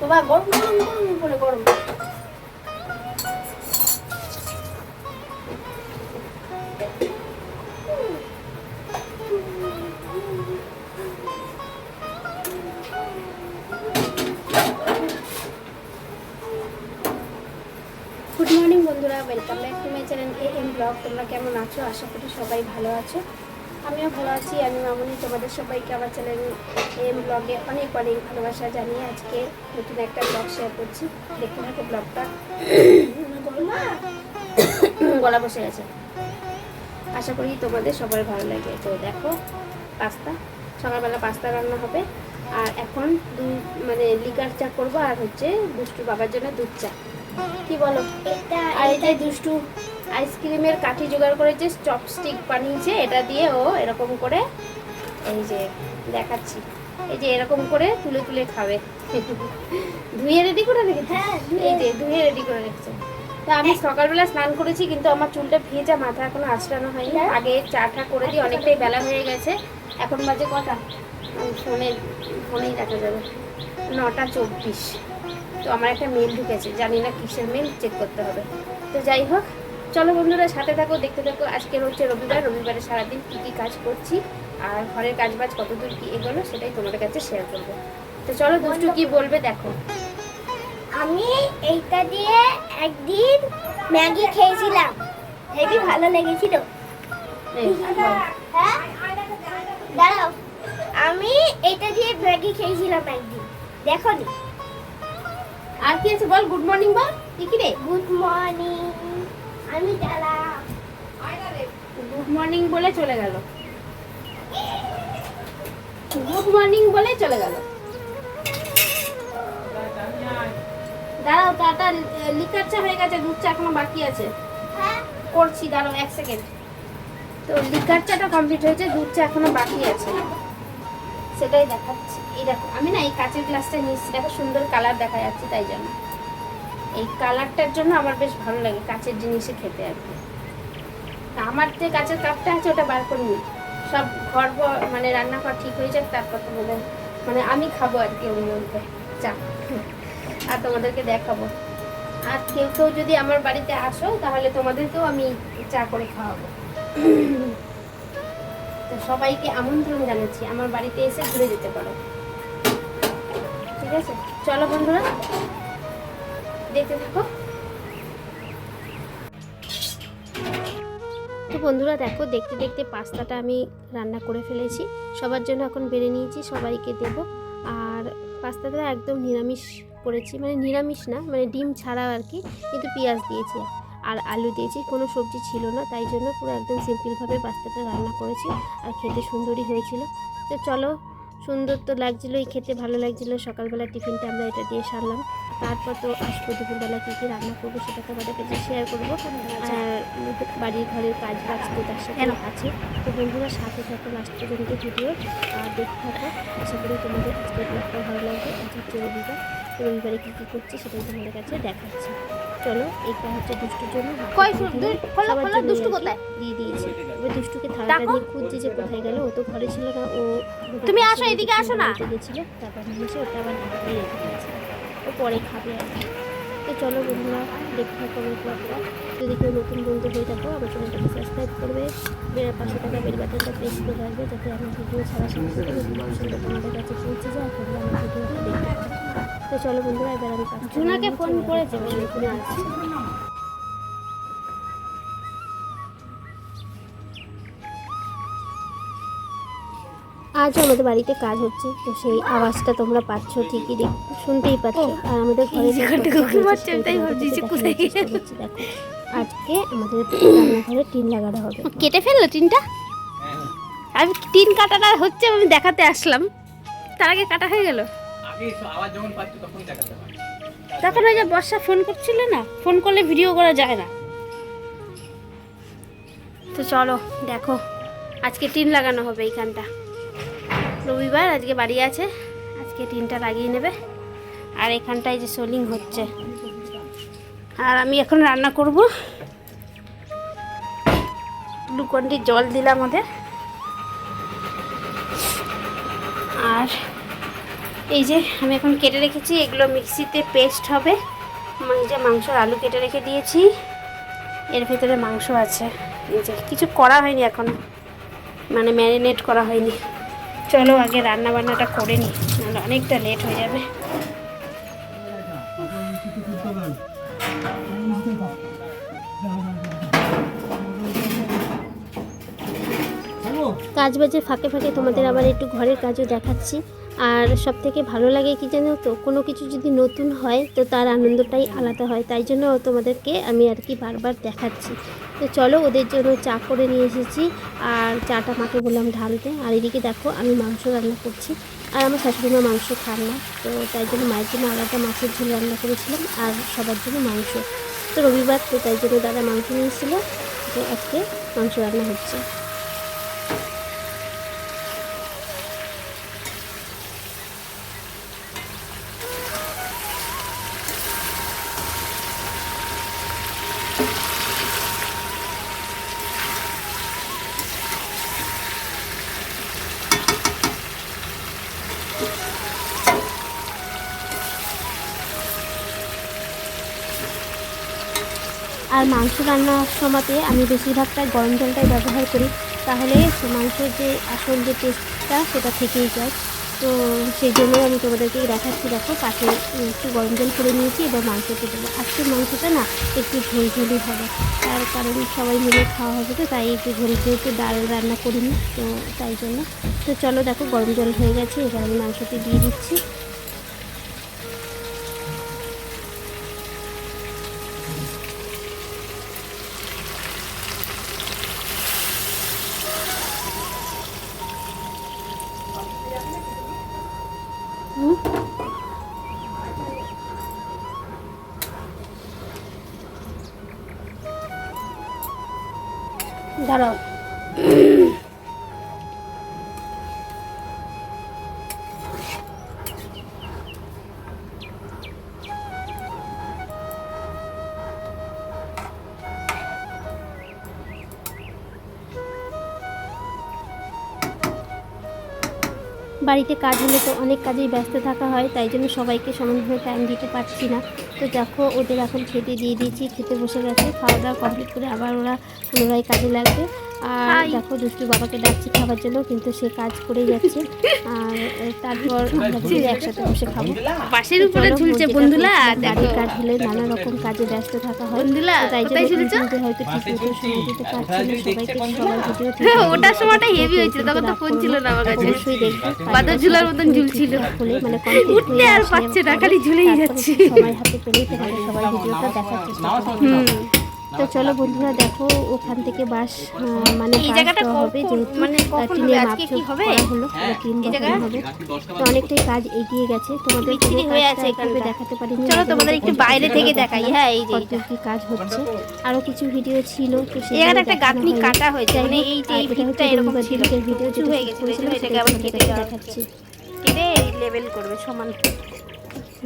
বাবা গরম গরম গরম করে গরম। Welcome back to my channel A M vlog তোমরা কেমন আছো? আশা করি সবাই ভালো আছো। আমিও ভালো আছি। আমি মামুনি। তোমাদের সবাইকে আমার চ্যানেল এ এম ব্লগে অনেক অনেক ভালোবাসা জানিয়ে আজকে নতুন একটা ব্লগ শেয়ার করছি। দেখতে থাকো ব্লগটা গলা বসে গেছে। আশা করি তোমাদের সবার ভালো লাগে। তো দেখো, পাস্তা। সকালবেলা পাস্তা রান্না হবে। আর এখন দুই মানে লিকার চা করব। আর হচ্ছে দুষ্টু বাবার জন্য দুধ চা। কি বলো? এটা আর এই যে দুষ্টু আইসক্রিমের কাঠি জোগাড় করেছে চপস্টিক বানিয়েছে এটা দিয়ে ও এরকম করে এই যে দেখাচ্ছি। এই যে এরকম করে তুলে তুলে খাবে। ধুয়ে রেডি করে রেখেছে? হ্যাঁ, এই যে ধুয়ে রেডি করে রেখেছে। তো আমি সকালবেলা স্নান করেছি কিন্তু আমার চুলটা ভেজা মাথা এখনও আঁচড়ানো হয়নি। আগে চাটা করে দিই অনেকটাই বেলা হয়ে গেছে। এখন বাজে কটা? ফোনে ফোনেই দেখা যাবে। নটা চব্বিশ। তো আমার একটা মেল ঢুকেছে জানি না কিসের মেল চেক করতে হবে। তো যাই হোক চলো বন্ধুরা সাথে থাকো দেখতে থাকো আজকের হচ্ছে রবিবার রবিবারে সারাদিন কী কী কাজ করছি আর ঘরের কাজ বাজ কতদূর কী এগোলো সেটাই তোমাদের কাছে শেয়ার করব। তো চলো দুষ্টু কি বলবে দেখো। আমি এইটা দিয়ে একদিন ম্যাগি খেয়েছিলাম। হেবি ভালো লেগেছিল। হ্যাঁ? দাঁড়াও। আমি এটা দিয়ে ম্যাগি খেয়েছিলাম একদিন। দেখো নি। আর কি আছে বল গুড মর্নিং বল কি কি রে? গুড মর্নিং আমি গুড মর্নিং বলে চলে গেল। গুড মর্নিং বলে চলে গেল। দাঁড়াও চাটা লিকার চা হয়ে গেছে দুধ চা এখনও বাকি আছে। হ্যাঁ। করছি দাঁড়াও এক সেকেন্ড তো লিকার চাটা কমপ্লিট হয়েছে দুধ চা এখনও বাকি আছে। সেটাই দেখাচ্ছি। এই দেখো, আমি না এই কাঁচের গ্লাসটা নিয়েছি। দেখো সুন্দর কালার দেখা যাচ্ছে তাই জন্য। এই কালারটার জন্য আমার বেশ ভালো লাগে কাঁচের জিনিসে খেতে আর কি। আমার যে কাঁচের কাপটা আছে, ওটা বার করে নিই। সব ঘর মানে রান্নাঘর ঠিক হয়ে যাক, তারপর তোমাদের মানে আমি খাব আর কি ওর মধ্যে। চা আর তোমাদেরকে দেখাবো। আর কেউ কেউ যদি আমার বাড়িতে আসো, তাহলে তোমাদেরকেও আমি চা করে খাওয়াবো। তো সবাইকে আমন্ত্রণ জানাচ্ছি, আমার বাড়িতে এসে ঘুরে যেতে পারো। ঠিক আছে? চলো বন্ধুরা, দেখতে থাকো। তো বন্ধুরা, দেখো, দেখতে দেখতে পাস্তাটা আমি রান্না করে ফেলেছি। সবার জন্য এখন বেড়ে নিয়েছি, সবাইকে দেব। আর পাস্তাটা একদম নিরামিষ করেছি মানে নিরামিষ না মানে ডিম ছাড়া আর কি, কিন্তু পেঁয়াজ দিয়েছি। আর আলু দিয়েছি কোনো সবজি ছিল না তাই জন্য পুরো একদম সিম্পলভাবে পাস্তাটা রান্না করেছি আর খেতে সুন্দরই হয়েছিল। তো চলো সুন্দর তো লাগছিল এই খেতে ভালো লাগছিল সকালবেলা টিফিনটা আমরা এটা দিয়ে সারলাম। তারপর তো আসব দুপুরবেলা কী কী রান্না করব সেটা তোমাদের কাছে শেয়ার করব। বাড়ির ঘরের কাজ বাজ তো তার সাথে আছে। তো বন্ধুরা সাথে থাকো লাস্ট পর্যন্ত ভিডিও দেখতে থাকো। আশা করি তোমাদের আজকের ব্লগটা ভালো লাগবে আজ হচ্ছে রবিবার রবিবারে কী কী করছি সেটাই তোমাদের কাছে দেখাচ্ছি। চলো এইটা হচ্ছে দুষ্টুর জন্য। কই খোলো, খোলো, দুষ্টু কোথায়? দিয়ে দিয়েছি। এবার দুষ্টুকে থালাটা। নিয়ে খুঁজছে যে কোথায় গেল। ও তো ঘরে ছিল না ও তুমি আসো, এদিকে আসো না। গেছিল তারপর নিয়ে এসে ওটা আবার রেখে দিয়েছে ও পরে খাবে আর কি। তো চলো বন্ধুরা দেখতে থাকো ব্লগটা যদি কেউ নতুন বন্ধু হয়ে থাকো আমার চ্যানেলটাকে সাবস্ক্রাইব করবে। বেড়ার পাশে থাকা বেল বাটনটা প্রেস করে রাখবে যাতে আমার ভিডিও ছাড়া সাথে তোমাদের কাছে পৌঁছে যায়। তো চলো বন্ধুরা এবার আমি জুনাকে ফোন করেছে, আজও আমাদের বাড়িতে কাজ হচ্ছে তো সেই আওয়াজটা তোমরা পাচ্ছ ঠিকই দেখ শুনতেই পাচ্ছ। আর আমাদের ঘরে আজকে আমাদের রান্নাঘরে টিন লাগানো হবে। কেটে ফেলল টিনটা? আমি টিন কাটাটা হচ্ছে আমি দেখাতে আসলাম। তার আগে কাটা হয়ে গেল? তখন ওই যে বর্ষা ফোন করছিল না? ফোন করলে ভিডিও করা যায় না। তো চলো, দেখো, আজকে টিন লাগানো হবে এইখানটা। রবিবার, আজকে বাড়ি আছে, আজকে টিনটা লাগিয়ে নেবে। আর এখানটায় যে সোলিং হচ্ছে। আর আমি এখন রান্না করব। গ্লুকন্ডি জল দিলাম ওদের। আর এই যে আমি এখন কেটে রেখেছি, এগুলো মিক্সিতে পেস্ট হবে। এই যে মাংসর আলু কেটে রেখে দিয়েছি। এর ভেতরে মাংস আছে। এই যে কিছু করা হয়নি এখনও। মানে ম্যারিনেট করা হয়নি। চলো আগে রান্না বান্নাটা করে নিই, নাহলে অনেকটা লেট হয়ে যাবে। কাজ বাজে, ফাঁকে ফাঁকে তোমাদের আবার একটু ঘরের কাজও দেখাচ্ছি। আর সব থেকে ভালো লাগে কি জানো তো, কোনো কিছু যদি নতুন হয় তো তার আনন্দটাই আলাদা হয়। তাই জন্য তোমাদেরকে আমি আর কি বারবার দেখাচ্ছি। তো চলো ওদের জন্য চা করে নিয়ে এসেছি আর চাটা মাকে বললাম ঢালতে আর এদিকে দেখো আমি মাংস রান্না করছি। আর আমার শাশুড়িমা মাংস খান না। তো তাই জন্য মায়ের জন্য আলাদা মাছের ঝোল রান্না করেছিলাম আর সবার জন্য মাংস। তো রবিবার তো তাই জন্য দাদা মাংস নিয়েছিল। তো আজকে মাংস রান্না হচ্ছে। আর মাংস রান্নার সময়তে আমি বেশিরভাগটাই গরম জলটাই ব্যবহার করি। তাহলে মাংসের যে আসল যে টেস্টটা, সেটা থেকেই যায়। তো সেই জন্য আমি তোমাদেরকে দেখাচ্ছি, দেখো, পাশে একটু গরম জল করে নিয়েছি এবার মাংসতে দেবো আজকের মাংসটা না, একটু ঝোল ঝোলই হবে। তার কারণ সবাই মিলে খাওয়া হবে তো, তাই একটু ঝোল, যেহেতু ডাল রান্না করিনি, তো তাই জন্য। তো চলো দেখো, গরম জল হয়ে গেছে, এবার আমি মাংসটি দিয়ে দিচ্ছি। দাঁড়াও। বাড়িতে কাজ হলে তো অনেক কাজেই ব্যস্ত থাকা হয়, তাই জন্য সবাইকে সমানভাবে টাইম দিতে পারছি না। তো দেখো, ওদের এখন খেতে দিয়ে দিয়েছি, খেতে বসে গেছে, খাওয়া দাওয়া কমপ্লিট করে আবার ওরা পুনরায় কাজে লাগবে। আর দেখো দুষ্টু বাবাকে ডাকছি খাবার জন্য কিন্তু সে কাজ করেই যাচ্ছে। আর তারপর আমরা দুজনে একসাথে বসে খাব। পাশের উপরে ঝুলছে বন্ধুলা বাড়ির কাজ হলে নানা রকম কাজে ব্যস্ত থাকা হয়। বন্ধুলা, তো তাই কোথায় জন্য হয়তো ঠিক মতো সময় দিতে পারছি না সবাইকে সবার ভিডিও ওটার সময়টা হেভি হয়েছিল তখন তো ফোন ছিল না আমার কাছে। অবশ্যই দেখবে। বাদর ঝুলার মতন ঝুলছিল। হলে মানে উঠতে আর পারছে না, খালি ঝুলেই যাচ্ছে। সময় হাতে পেলেই তোমাদের সবাই ভিডিওটা দেখার চেষ্টা তো চলো বন্ধুরা দেখো ওখান থেকে বাস মানে এই বাস জায়গাটা হবে যেহেতু মানে কখন টিনের হবে? আজকে কি হবে? করা হলো হ্যাঁ, টিন বসানো হবে। তো অনেকটাই কাজ এগিয়ে গেছে। তোমাদের হয়ে আছে এখানে দেখাতে পারিনি চলো তোমাদের একটু বাইরে থেকে দেখাই। হ্যাঁ এই যে কি কাজ হচ্ছে। আরও কিছু ভিডিও ছিল তো জায়গাটা একটা গাঁথনি কাটা হয়েছে। মানে এই যে এই হচ্ছে এরকম ছিল। ভিডিও যেটা হয়ে শেষ গেছে। করেছিলাম এটাকে আবার কেটে দেখাচ্ছি। কেটে লেভেল করবে সমান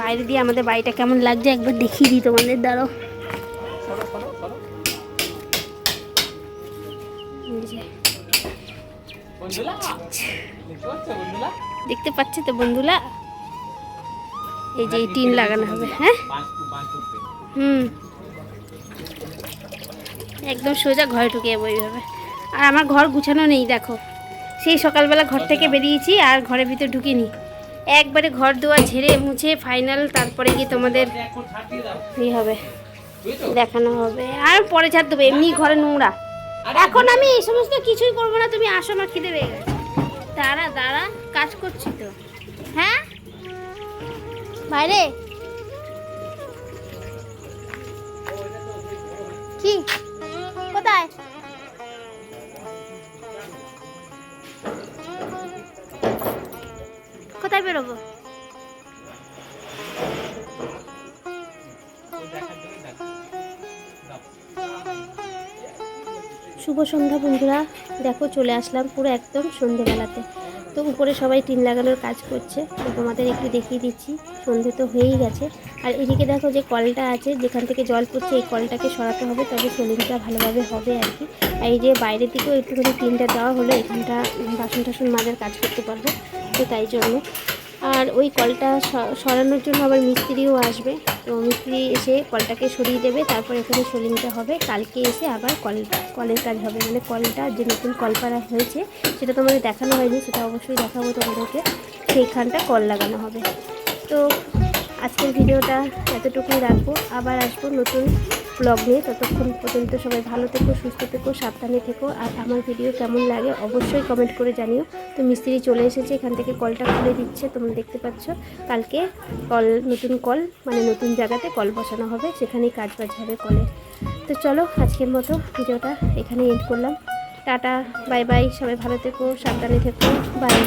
বাইরে দিয়ে আমাদের বাড়িটা কেমন লাগছে একবার দেখিয়ে দিই তোমাদের দাঁড়ো দেখতে পাচ্ছ তো বন্ধুরা? এই যে টিন লাগানো হবে হ্যাঁ। হুম। একদম সোজা ঘরে ঢুকে যাব এইভাবে। আর আমার ঘর গুছানো নেই দেখো। সেই সকালবেলা ঘর থেকে বেরিয়েছি আর ঘরের ভিতর ঢুকিনি। একবারে ঘর দুয়ার ঝেড়ে মুছে ফাইনাল তারপরে গিয়ে তোমাদের ই হবে দেখানো হবে। আর পরে ছাড় দেবো এমনি ঘরে নোংরা। এখন আমি এই সমস্ত কিছুই করব না তুমি আসো আমার খিদে পেয়ে গেছে। দাঁড়া দাঁড়া কাজ করছি তো। হ্যাঁ? বাইরে। কি? কোথায়? কোথায় বেরোবো? সন্ধ্যা বন্ধুরা। দেখো, চলে আসলাম পুরো একদম সন্ধেবেলাতে। তো উপরে সবাই টিন লাগানোর কাজ করছে। তো তোমাদের একটু দেখিয়ে দিচ্ছি। সন্ধে তো হয়েই গেছে। আর এদিকে দেখো যে কলটা আছে, যেখান থেকে জল পড়ছে, এই কলটাকে সরাতে হবে, তবে সোলিংটা ভালোভাবে হবে আর কি। আর এই যে বাইরের দিকেও একটুখানি টিনটা দেওয়া হলো, এখানটা বাসন টাসন মাজার কাজ করতে পারব। তো তাই জন্য আর ওই কলটা সরানোর জন্য আবার মিস্ত্রিও আসবে। তো মিস্ত্রি এসে কলটাকে সরিয়ে দেবে, তারপর এখানে সোলিংটা হবে। কালকে এসে আবার কল, কলের কাজ হবে। মানে কলটা যে নতুন কল পাড়া হয়েছে, সেটা তোমাদের দেখানো হয়নি, সেটা অবশ্যই দেখাবো তোমাদেরকে। সেইখানটা কল লাগানো হবে। তো আজকের ভিডিওটা এতটুকুই রাখব। আবার আসব নতুন ব্লগ নিয়ে ততক্ষণ পর্যন্ত সবাই ভালো থেকো, সুস্থ থেকো, সাবধানে থেকো। আর আমার ভিডিও কেমন লাগে অবশ্যই কমেন্ট করে জানিও। তো মিস্ত্রি চলে এসেছে, এখান থেকে কলটা খুলে দিচ্ছে, তোমরা দেখতে পাচ্ছ। কালকে কল নতুন কল মানে নতুন জায়গাতে কল বসানো হবে, সেখানেই কাজ বাজ হবে কলের তো চলো, আজকের মতো ভিডিওটা এখানে এন্ড করলাম। টাটা বাই বাই সবাই ভালো থেকো, সাবধানে থেকো বাই